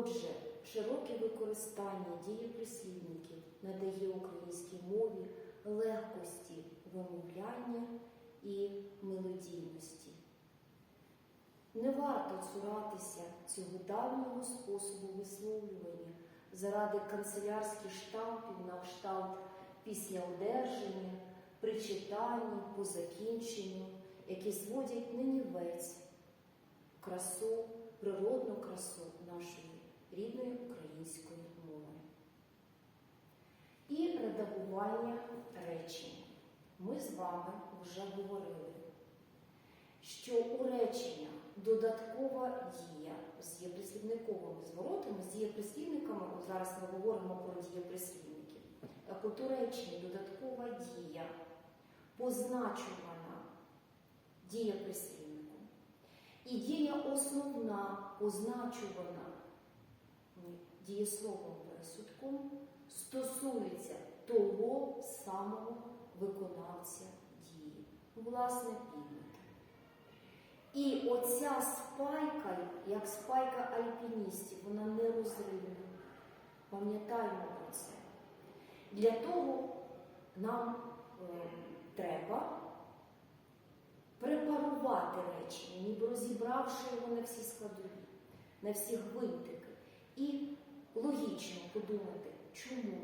Отже, широке використання дієприслівників надає українській мові легкості вимовляння і мелодійності. Не варто цуратися цього давнього способу висловлювання заради канцелярських штампів на кшталт після одержання, при читанні, по закінченню, які зводять нанівець красу, природну красу нашої рідної української мови. І редагування речень. Ми з вами вже говорили, що у реченнях додаткова дія з дієприслівниковими зворотами, з дієприслівниками, от зараз ми говоримо про дієприслівники. Так от у реченні додаткова дія позначувана дієприслівником. І дія основна позначувана дієсловом пересудком стосується того самого виконавця дії, власне, підмет. І оця спайка, як спайка альпіністів, вона нерозривна. Пам'ятаємо про це. Для того нам е, треба препарувати речення, ніби розібравши його на всі складові, на всі гвинтики. І логічно подумати, чому.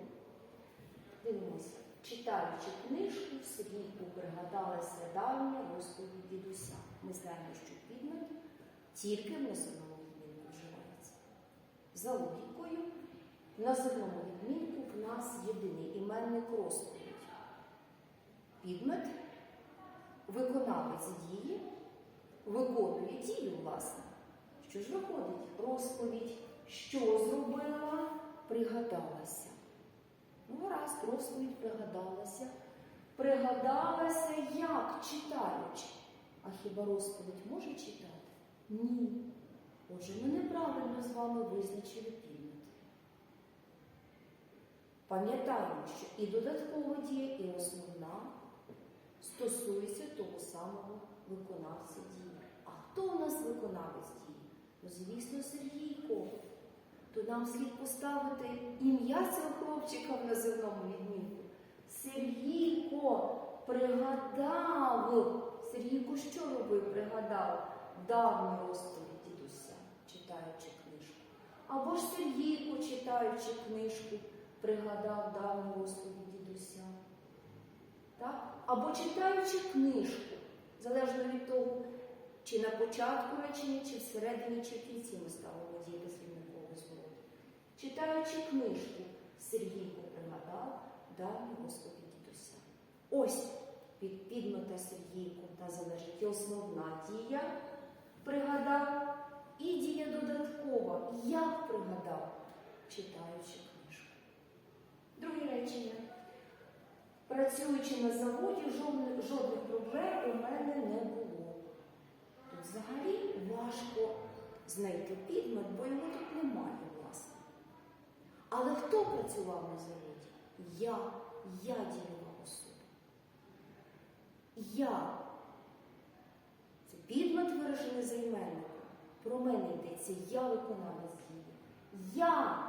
Дивимося, читаючи книжку, Сергійку пригадалася давня розповідь дідуся. Ми знаємо, що підмет тільки в називному відмінку вживається. За логікою, в називному відмінку в нас єдиний іменник розповідь. Підмет виконавець дії виконує дію, власне. Що ж виходить? Розповідь, що зробила, пригадалася. Ну, гаразд, розповідь пригадалася. Пригадалася, як читаючи. А хіба розповідь може читати? Ні. Отже, ми неправильно з вами визначили підмет. Пам'ятаємо, що і додаткова дія, і основна стосується того самого виконавця дії. А хто у нас виконавець дії? Ну, звісно, Сергійко. То нам слід поставити ім'я цього хлопчика в називному відмінку. Сергійко пригадав. Сергійко що робив? Пригадав давню розповідь дідуся, читаючи книжку. Або ж Сергійко, читаючи книжку, пригадав давню розповідь дідуся. Так? Або читаючи книжку, залежно від того, чи на початку речення, чи всередині, чи в кінці ми ставимо дієприслівниковий зворот. Читаючи книжку, Сергійко пригадав давню розповідь дідуся. Ось від підмета Сергійку та залежить основна дія пригадав, і дія додаткова. Як пригадав, читаючи книжку. Друге речення. Працюючи на заводі, жодних, проблем у мене не важко знайти підмет, бо його тут немає, власне. Але хто працював на заводі? Я, я дієва особа. Я. Це підмет виражений займенником. Про мене йдеться, я виконавець дії. Я,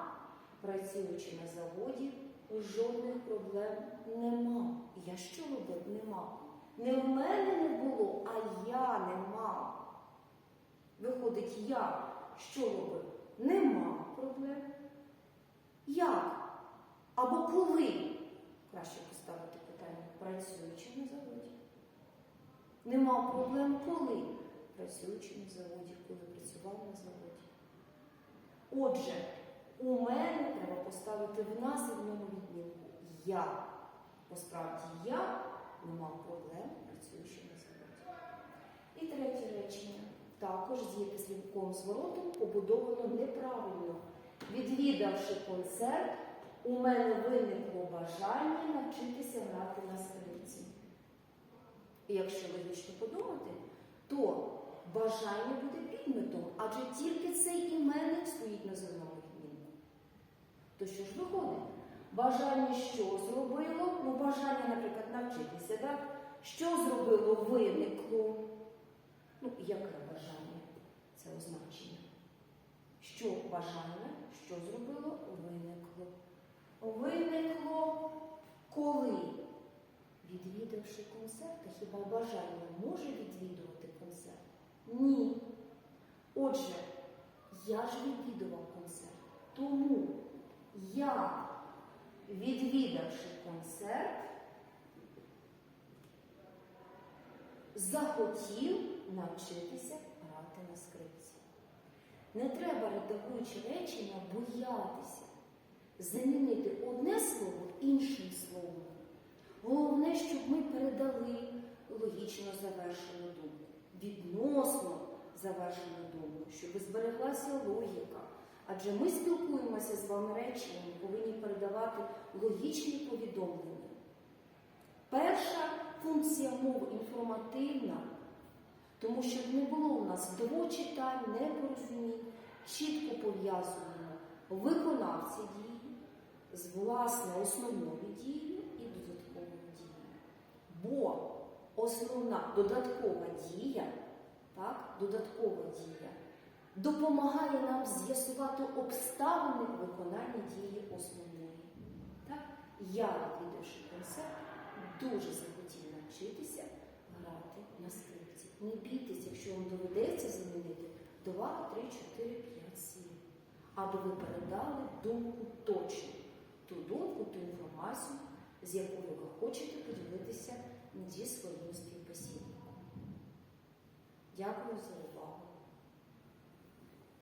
працюючи на заводі, жодних проблем не мав. Я що робив? Не мав. Не в мене не було, а я не мав. Виходить, я що робив? Не мав проблем. Як? Або коли? Краще поставити питання, працюючи на заводі. Не мав проблем коли? Працюючи на заводі, коли працював на заводі. Отже, у мене треба поставити в називному відмінку я. Бо справді я не мав проблем, працюючи на заводі. І третє речення. Також з дієприслівковим зворотом побудовано неправильно. Відвідавши концерт, у мене виникло бажання навчитися грати на скрипці. І якщо логічно подумати, то бажання буде підметом, адже тільки цей іменник стоїть на земному відмінку. То що ж виходить? Бажання що зробило? Ну, бажання, наприклад, навчитися, так? Що зробило, виникло? Ну, яке бажання? Це означення. що бажання, що зробило, виникло. Виникло коли? Відвідавши концерт, та хіба бажання може відвідувати концерт? Ні. Отже, я ж відвідував концерт. Тому я, відвідавши концерт, захотів навчитися грати на скрипці. Не треба, редагуючи речення, боятися замінити одне слово іншим словом. Головне, щоб ми передали логічно завершену думку, відносно завершену думку, щоб збереглася логіка. Адже ми спілкуємося з вами реченнями, повинні передавати логічні повідомлення. Перша функція мови інформативна, тому що не було у нас двочитань, непорозумінь, чітко пов'язуємо виконавці дії з власне основною дією і додатковою дією. Бо основна додаткова дія, так, додаткова дія допомагає нам з'ясувати обставини виконання дії основної. Так? Я, відвідавши концерт, дуже захотів навчитися грати на скрипці. Не бійтесь, якщо вам доведеться замінити 2, 3, 4, 5 слів, аби ви передали думку точно, ту думку, ту інформацію, з якою ви хочете поділитися зі своїм співбесідником. Дякую за увагу.